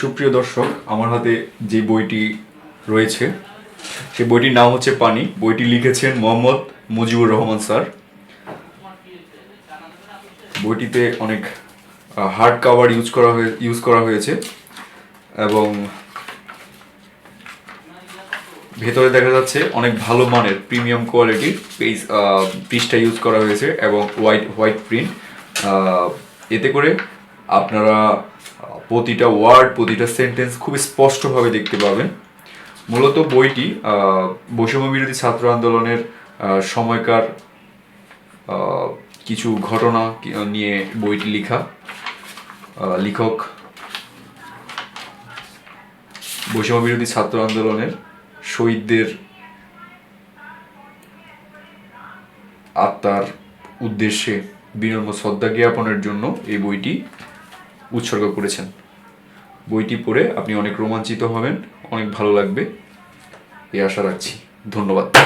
সুপ্রিয় দর্শক, আমার হাতে যে বইটি রয়েছে সেই বইটির নাম হচ্ছে পানি। বইটি লিখেছেন মোহাম্মদ মুজিবুর রহমান স্যার। বইটিতে অনেক হার্ড কাভার ইউজ করা হয়ে ইউজ করা হয়েছে এবং ভেতরে দেখা যাচ্ছে অনেক ভালো মানের প্রিমিয়াম কোয়ালিটির পেজ পিসটা ইউজ করা হয়েছে এবং হোয়াইট হোয়াইট প্রিন্ট এতে করে আপনারা প্রতিটা ওয়ার্ড প্রতিটা সেন্টেন্স খুব স্পষ্টভাবে দেখতে পাবেন। মূলত বইটি বৈষম্য বিরোধী ছাত্র আন্দোলনের সময়কার কিছু ঘটনা নিয়ে বইটি লেখা। লেখক বৈষম্য বিরোধী ছাত্র আন্দোলনের শহীদদের আত্মার উদ্দেশ্যে বিনম্র শ্রদ্ধা জ্ঞাপনের জন্য এই বইটি উৎসর্গ করেছেন। বইটি পড়ে আপনি অনেক রোমাঞ্চিত হবেন, অনেক ভালো লাগবে। এই আশা রাখছি। ধন্যবাদ।